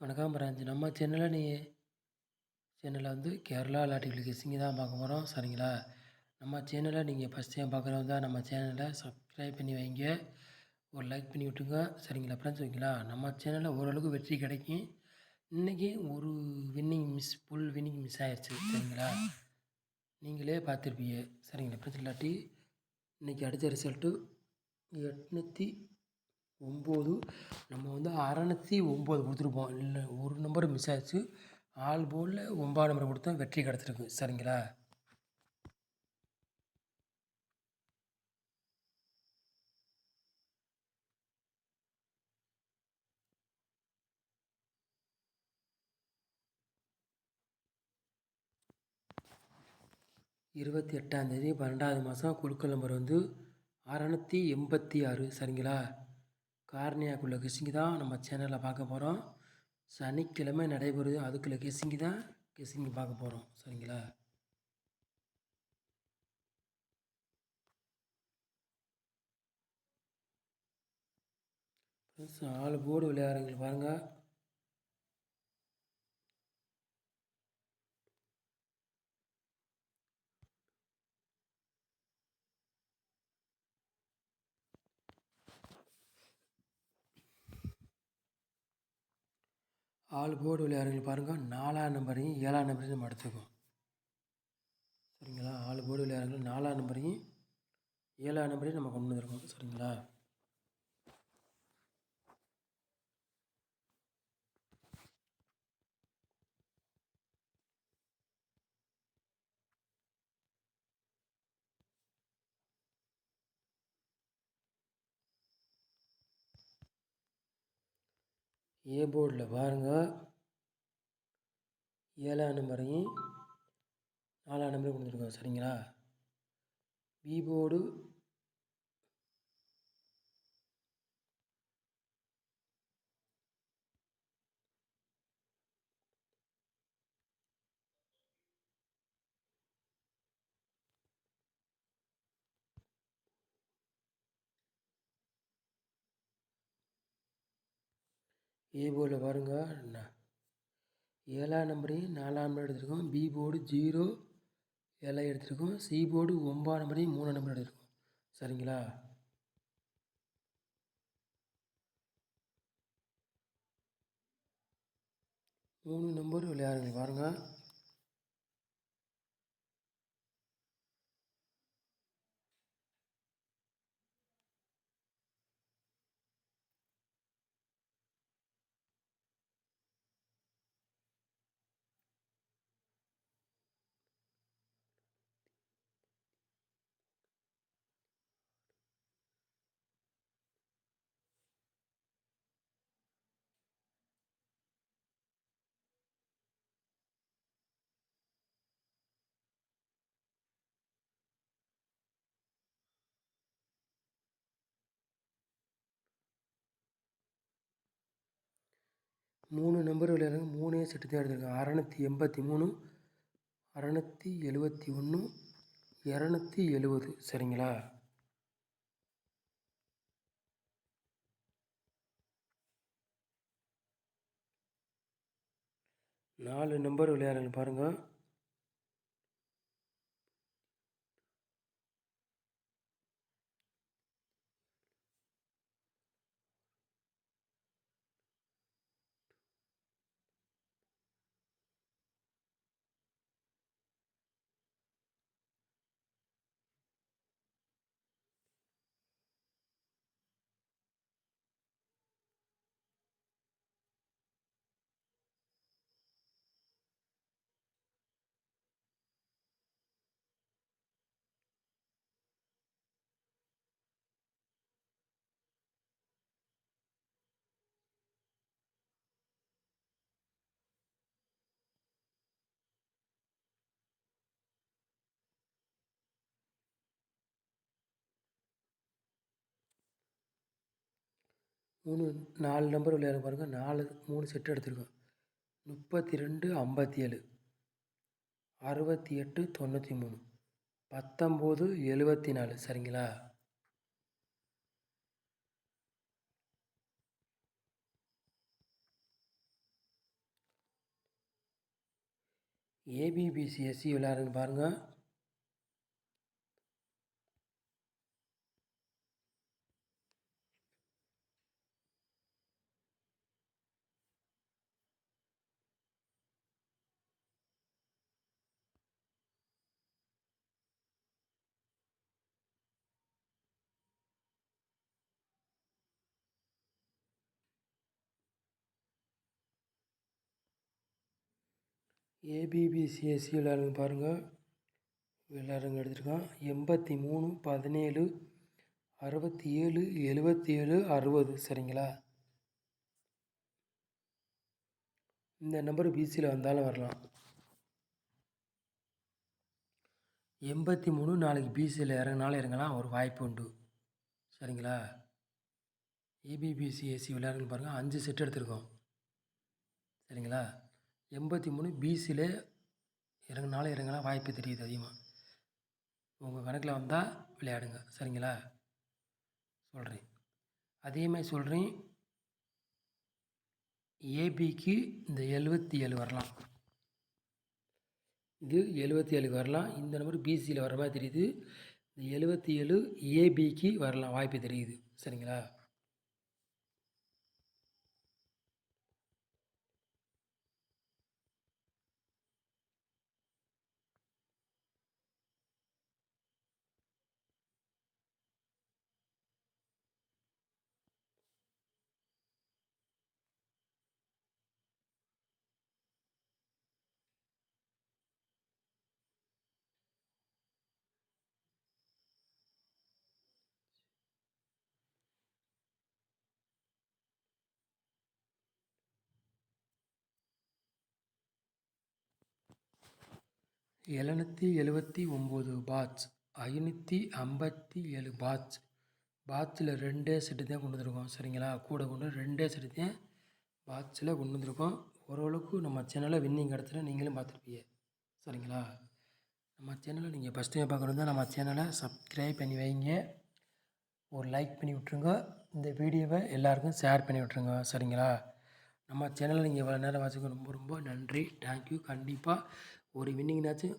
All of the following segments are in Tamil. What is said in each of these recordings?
வணக்கம் பிரான்ச். நம்ம சேனலில் நீங்கள் சேனலில் வந்து கேரளா லாட்டிகள் சிங்கி தான் பார்க்க போகிறோம் சரிங்களா? நம்ம சேனலை நீங்கள் ஃபஸ்ட் டைம் பார்க்குறவங்க தான் நம்ம சேனலை சப்ஸ்கிரைப் பண்ணி வைங்க. ஒரு லைக் பண்ணி விட்டுங்க. சரிங்களா ஃப்ரெண்ட்ஸ் ஓகேங்களா? நம்ம சேனலில் ஓரளவுக்கு வெற்றி கிடைக்கும். இன்றைக்கி ஒரு winning miss full winning miss ஆயிடுச்சு சரிங்களா? நீங்களே பார்த்துருப்பீங்க. சரிங்களா? ஃப்ரெண்ட்ஸ் இல்லாட்டி இன்றைக்கி அடித்த ரிசல்ட்டு எட்நூற்றி ஒம்பது நம்ம வந்து அறநூற்றி ஒம்பது கொடுத்துருப்போம். இல்லை ஒரு நம்பர் மிஸ் ஆச்சு ஆல் போலில் ஒம்பது நம்பர் கொடுத்தா வெற்றி கிடச்சிருக்கு. சரிங்களா? இருபத்தி எட்டாந்தேதி பன்னெண்டாவது மாதம் குழுக்கள் நம்பர் வந்து அறநூற்றி எண்பத்தி ஆறு. சரிங்களா? கார்னியாக்குள்ள கெஸ்ஸிங்கு தான் நம்ம சேனலில் பார்க்க போகிறோம் சனிக்கிழமை நடைபெறுது. அதுக்குள்ளே கெஸ்ஸிங்கு தான் கெஸ்ஸிங்கு பார்க்க போகிறோம் சரிங்களா? ஆள் போர்டு விளையாடுறீங்க பாருங்கள் ஆள் போர்டு விளையாடுறவங்க பாருங்கள் நாலாம் நம்பரையும் ஏழாம் நம்பரையும் நம்ம எடுத்துக்கோம் சரிங்களா? ஆள் போர்டு விளையாடுறவங்க நாலாம் நம்பரையும் ஏழாம் நம்பரையும் நம்ம கொண்டு வந்துருக்கோம். சரிங்களா? ஏ போர்டில் பாருங்கள் ஏழாம் நம்பரையும் நாலாம் நம்பரையும் கொடுத்துருக்கோம் சரிங்களா? பி போர்டு ஏ போர்டில் பாருங்கள் ஏழாம் நம்பரையும் நாலாம் நம்பர் எடுத்திருக்கோம். பி போர்டு ஜீரோ ஏழாக எடுத்திருக்கோம். சி போர்டு ஒம்பது நம்பரையும் மூணாம் நம்பர் எடுத்திருக்கோம். சரிங்களா? மூணு நம்பர் விளையாடுங்க. பாருங்கள் மூணு நம்பர் விளையாடுங்க மூணே செட்டு தான் எடுத்திருக்கேன் அறநூற்றி எண்பத்தி மூணு அறநூற்றி எழுபத்தி ஒன்று இரநூத்தி எழுபது சரிங்களா? நாலு நம்பர் விளையாடுறேன் பாருங்கள் மூணு நாலு நம்பர் விளையாட பாருங்கள் நாலு மூணு செட்டு எடுத்திருக்கோம். முப்பத்தி ரெண்டு ஐம்பத்தி ஏழு அறுபத்தி எட்டு தொண்ணூற்றி மூணு பத்தொம்போது எழுபத்தி நாலு சரிங்களா ஏபிபிசிஎஸ்சி விளையாடுன்னு பாருங்கள் ஏபிபிசிஎஸ்சி விளையாடுங்க பாருங்கள் விளையாடுங்க எடுத்துருக்கான் எண்பத்தி மூணு பதினேழு அறுபத்தி ஏழு எழுபத்தி ஏழு அறுபது. சரிங்களா? இந்த நம்பர் பிசியில் வந்தாலும் வரலாம். எண்பத்தி மூணு நாளைக்கு பிசியில் இறங்கினாலும் இறங்கலாம். ஒரு வாய்ப்பு உண்டு. சரிங்களா? ஏபிபிசிஎஸ்சி ஏசி விளையாடுங்க பாருங்கள் அஞ்சு செட் எடுத்திருக்கோம். சரிங்களா? எண்பத்தி மூணு பிசியில் இறங்கினாலும் இறங்கலாம் வாய்ப்பு தெரியுது அதிகமாக உங்கள் கணக்கில் வந்தால் விளையாடுங்க. சரிங்களா? சொல்கிறேன் அதேமாதிரி சொல்கிறேன் ஏபிக்கு இந்த எழுபத்தி ஏழு வரலாம். இது எழுபத்தி ஏழுக்கு வரலாம். இந்த நம்பர் பிசியில் வர மாதிரி தெரியுது. இந்த எழுபத்தி ஏழு ஏபிக்கு வரலாம். வாய்ப்பு தெரியுது. சரிங்களா? எழுநூற்றி எழுபத்தி ஒம்பது பாட்ச் ஐநூற்றி ஐம்பத்தி ஏழு பாட்ச் பாட்சில் ரெண்டே செட்டு தான் கொண்டு வந்திருக்கோம் சரிங்களா? கூட கொண்டு ரெண்டே செட்டு தான் பாட்சில் கொண்டு வந்திருக்கோம். ஓரளவுக்கு நம்ம சேனலில் வின்னிங் இடத்துல நீங்களும் பார்த்துருப்பீங்க சரிங்களா? நம்ம சேனலை நீங்கள் ஃபஸ்ட் டைம் பார்க்குறதா நம்ம சேனலை சப்ஸ்கிரைப் பண்ணி வைங்க. ஒரு லைக் பண்ணி விட்ருங்க இந்த வீடியோவை எல்லாருக்கும் ஷேர் பண்ணி விட்ருங்க சரிங்களா? நம்ம சேனலை நீங்கள் இவ்வளோ நேரம் வச்சுக்க ரொம்ப ரொம்ப நன்றி. தேங்க்யூ கண்டிப்பாக ஒரு வின்னிங்னாச்சும்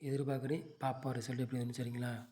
எதிர்பார்க்குறேன். பார்ப்போம் ரிசல்ட் எப்படி வருதுன்னு சரிங்களா?